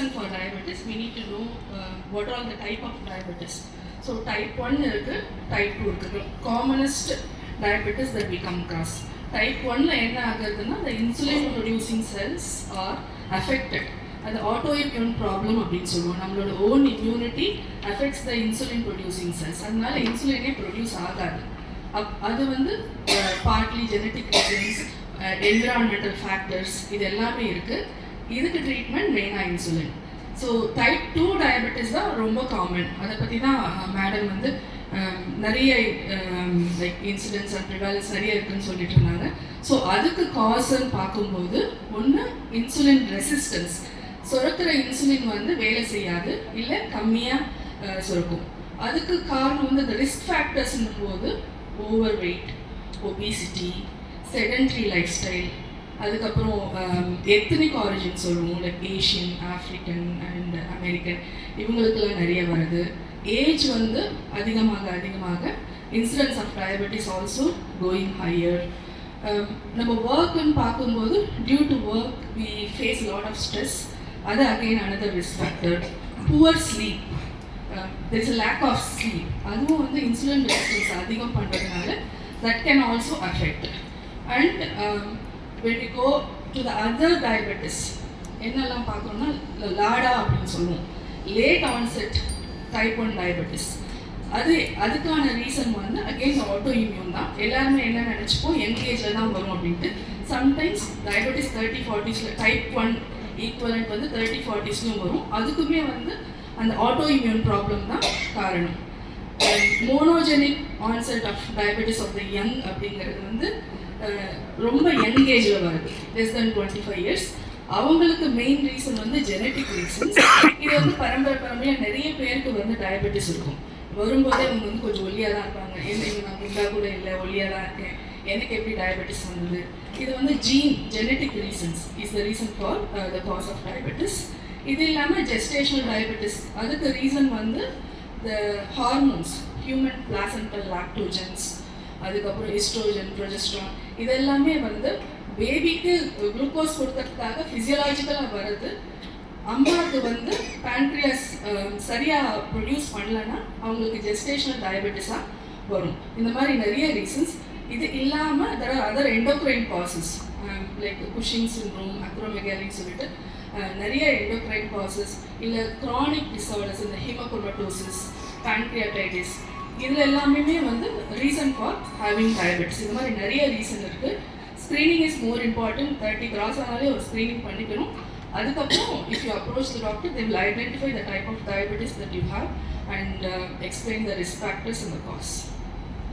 reason for diabetes, we need to know uh, what are the type of diabetes. So type 1 இருக்கு type 2 இருக்கு commonest diabetes that we come across. Type 1ல என்ன ஆகுதுன்னா the insulin producing cells are affected. அது autoimmune problem அப்படின்னு சொல்லுவோம் நம்மளோட own immunity affects the insulin producing cells அதனால இன்சுலினே ப்ரொடியூஸ் ஆகாது அப் அது வந்து partly genetic reasons environmental factors இது எல்லாமே இருக்குது இதுக்கு ட்ரீட்மெண்ட் வேணா insulin so type two diabetes தான் ரொம்ப காமன் அதை பற்றி தான் மேடம் வந்து நிறைய லைக் இன்சிடென்ட்ஸ் அண்ட் ப்ரிவாலன்ஸ் நிறைய இருக்குன்னு சொல்லிட்டு இருந்தாங்க. ஸோ அதுக்கு காசுன்னு பார்க்கும்போது ஒன்று இன்சுலின் ரெசிஸ்டன்ஸ் சுரக்கிற இன்சுலின் வந்து வேலை செய்யாது இல்லை கம்மியாக சுரக்கும். அதுக்கு காரணம் வந்து இந்த ரிஸ்க் ஃபேக்டர்ஸ்னும் போது over weight obesity sedentary life style அதுக்கப்புறம் um, எத்தனிக் ஆரிஜின் சொல்லுவோம். Like Asian African and American இவங்களுக்கெல்லாம் நிறைய வருது. ஏஜ் வந்து அதிகமாக அதிகமாக. Incidence of diabetes also going higher நம்ம ஒர்க்குன்னு பார்க்கும்போது due to work we face lot of stress அது again another risk factor. Poor sleep there lack of sleep அதுவும் வந்து இன்சுலின் ரெசிஸ்டன்ஸ் அதிகம் பண்ணுறதுனால that can also affect and when we go to the other diabetes என்னெல்லாம் பார்க்குறோம்னா LADA அப்படின்னு சொல்லுவோம். Late onset type one diabetes அது அதுக்கான ரீசன் வந்து அகெயின் ஆட்டோ இம்யூன் தான். எல்லாருமே என்ன நினச்சிப்போம்? யங் ஏஜில் தான் வரும் அப்படின்ட்டு. சம்டைம்ஸ் டயபெட்டிஸ் தேர்ட்டி ஃபார்ட்டிஸில் டைப் ஒன் ஈக்குவலண்ட் வந்து தேர்ட்டி ஃபார்ட்டிஸ்லையும் வரும். அதுக்குமே வந்து அந்த ஆட்டோ இம்யூன் ப்ராப்ளம் தான் காரணம். Monogenic onset of diabetes of the young அப்படிங்கிறது வந்து ரொம்ப யங் ஏஜில் வருது. Less then twenty five years அவங்களுக்கு மெயின் ரீசன் வந்து ஜெனட்டிக் ரீசன்ஸ் இது வந்து பரம்பரை பரம்பரையாக நிறைய பேருக்கு வந்து டயபெட்டிஸ் இருக்கும். வரும்போதே அவங்க வந்து கொஞ்சம் ஒல்லியாக தான் இருப்பாங்க. என்ன இவங்க நான் குண்டா கூட இல்லை ஒல்லியாக தான் இருக்கேன். எனக்கு எப்படி டயபெட்டிஸ் வந்தது? இது வந்து gene genetic reasons is the reason for the cause of diabetes இது இல்லாமல் ஜெஸ்டேஷனல் டயபெட்டிஸ் அதுக்கு ரீசன் வந்து த ஹார்மோன்ஸ் ஹியூமன் பிளாசன்டல் லாக்டோஜன்ஸ் அதுக்கப்புறம் ஈஸ்ட்ரோஜன் ப்ரொஜெஸ்ட்ரான் இதெல்லாமே வந்து பேபிக்கு குளுக்கோஸ் கொடுக்கறதுக்காக ஃபிசியலாஜிக்கலாக வருது அம்மாவுக்கு வந்து பேன்க்ரியாஸ் சரியாக ப்ரொடியூஸ் பண்ணலன்னா அவங்களுக்கு ஜெஸ்டேஷனல் டயபெட்டிஸாக வரும். இந்த மாதிரி நிறைய ரீசன்ஸ் இது இல்லாமல் தர other endocrine causes like Cushing syndrome அக்ரோமெகாலின்னு சொல்லிட்டு நிறைய எண்டோக்ரைன் காசஸ் இல்லை க்ரானிக் டிசார்டர்ஸ் இந்த ஹிமோகுரோட்டோசிஸ் பேன்க்ரியாடைட்டிஸ் இதில் எல்லாமே வந்து ரீசன் ஃபார் ஹேவிங் டயபெட்டிஸ் இந்த மாதிரி நிறைய ரீசன் இருக்குது screening is more important thirty cross ஆனாலே ஒரு ஸ்க்ரீனிங் பண்ணிக்கணும். அதுக்கப்புறம் if you approach the doctor they will identify the type of diabetes that you have and explain the risk factors இந்த cos